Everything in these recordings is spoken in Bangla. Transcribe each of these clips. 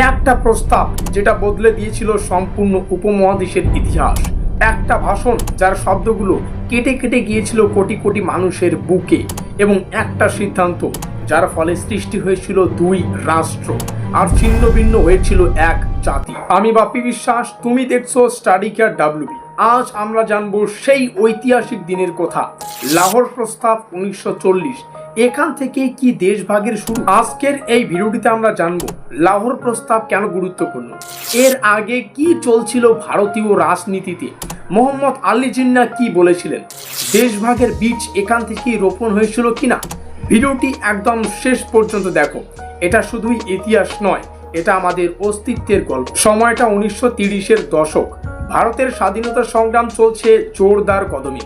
একটা প্রস্তাব যেটা বদলে দিয়েছিল সম্পূর্ণ উপমহাদেশের ইতিহাস। একটা ভাষণ যার শব্দগুলো কেটে কেটে গিয়েছিল কোটি কোটি মানুষের বুকে এবং একটা সিদ্ধান্ত যার ফলে সৃষ্টি হয়েছিল দুই রাষ্ট্র আর ছিন্ন ভিন্ন হয়েছিল এক জাতি। আমি বাপি বিশ্বাস, তুমি দেখছ স্টাডি কেয়ার ডাব্লিউবি আজ আমরা জানব সেই ঐতিহাসিক দিনের কথা। লাহোর প্রস্তাব উনিশশো চল্লিশ এখান থেকে কি দেশভাগের শুরু? আজকের এই ভিডিওটিতে আমরা জানব, লাহোর প্রস্তাব কেন গুরুত্বপূর্ণ? এর আগে কি চলছিল ভারতীয় রাজনীতিতে? মোহাম্মদ আলী জিন্না কি বলেছিলেন? দেশভাগের বীজ এখান থেকেই রোপণ হয়েছিল কিনা? ভিডিওটি একদম শেষ পর্যন্ত দেখো। এটা শুধুই ইতিহাস নয়, এটা আমাদের অস্তিত্বের গল্প। সময়টা উনিশশো তিরিশের দশক। ভারতের স্বাধীনতা সংগ্রাম চলছে জোরদার কদমে।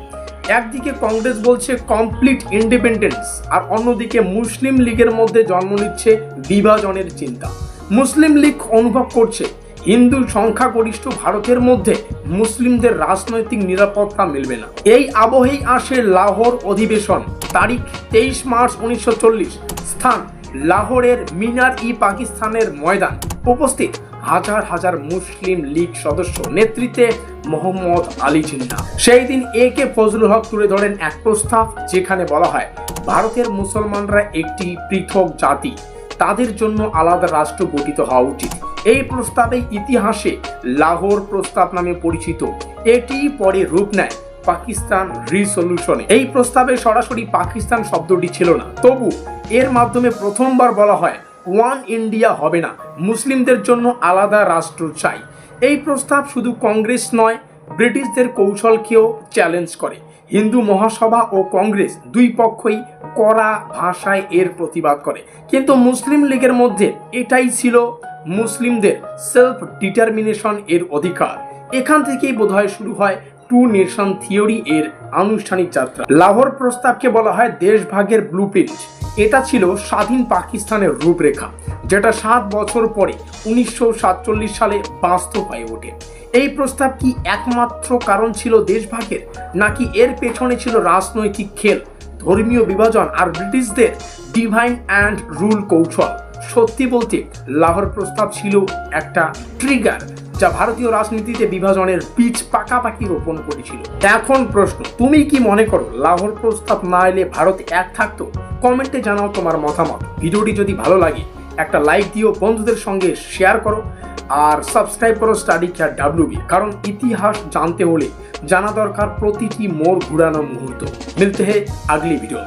একদিকে কংগ্রেস বলছে কমপ্লিট ইন্ডিপেন্ডেন্স আর অন্যদিকে মুসলিম লীগের মধ্যে জন্ম নিচ্ছে বিভাজনের চিন্তা। মুসলিম লীগ অনুভব করছে, হিন্দু সংখ্যাগরিষ্ঠ ভারতের মধ্যে মুসলিমদের রাজনৈতিক নিরাপত্তা মিলবে না। এই আবহেই আসে লাহোর অধিবেশন, তারিখ তেইশ মার্চ উনিশশো চল্লিশ, স্থান, লাহোরের মিনার ই পাকিস্তানের ময়দান। উপস্থিত হাজার হাজার মুসলিম লীগ সদস্য নেতৃত্বে মোহাম্মদ আলী জিন্না সেই দিন এ কে ফজলুল হক তুলে ধরেন এক প্রস্তাব যেখানে বলা হয়, ভারতের মুসলমানরা একটি পৃথক জাতি। তাদের জন্য আলাদা রাষ্ট্র গঠিত হওয়া উচিত। এই প্রস্তাবে ইতিহাসে লাহোর প্রস্তাব নামে পরিচিত। এটি পরে রূপ নেয় পাকিস্তান রিসলিউশনে। এই প্রস্তাবে সরাসরি পাকিস্তান শব্দটি ছিল না। তবু এর মাধ্যমে প্রথমবার বলা হয় ওয়ান ইন্ডিয়া হবে না। মুসলিমদের জন্য আলাদা রাষ্ট্র চাই। এই প্রস্তাব শুধু কংগ্রেস নয়, ব্রিটিশদের কৌশলকেও চ্যালেঞ্জ করে। হিন্দু মহাসভা ও কংগ্রেস দুই পক্ষই কড়া ভাষায় এর প্রতিবাদ করে। কিন্তু মুসলিম লীগের মধ্যে এটাই ছিল মুসলিমদের সেলফ ডিটারমিনেশন এর অধিকার। এখান থেকেই বোধহয় শুরু হয় টু নেশন থিওরি এর আনুষ্ঠানিক যাত্রা। লাহোর প্রস্তাবকে বলা হয় দেশভাগের ব্লুপ্রিন্ট। এটা ছিল স্বাধীন পাকিস্তানের রূপরেখা, যেটা সাত বছর পরে উনিশশো সাতচল্লিশ সালে বাস্তব হয়ে ওঠে। এই প্রস্তাব কি একমাত্র কারণ ছিল দেশভাগের, নাকি এর পেছনে ছিল রাজনৈতিক খেল, ধর্মীয় বিভাজন আর ব্রিটিশদের ডিভাইন অ্যান্ড রুল কৌশল? সত্যি বলতে, লাহোর প্রস্তাব ছিল একটা ট্রিগার যা ভারতীয় রাজনীতিতে বিভাজনের বীজ পাকাপাকি রোপণ করেছিল। এখন প্রশ্ন, তুমি কি মনে করো, লাহোর প্রস্তাব না এলে ভারত এক থাকতো? কমেন্টে জানাও তোমার মতামত। ভিডিওটি যদি ভালো লাগে, একটা লাইক দিও, বন্ধুদের সঙ্গে শেয়ার করো, আর সাবস্ক্রাইব করো স্টাডি কেয়ার ডাব্লিউবি কারণ ইতিহাস জানতে হলে জানা দরকার প্রতিটি মোড় ঘুরানো মুহূর্ত। মিলতে হে আগলি ভিডিও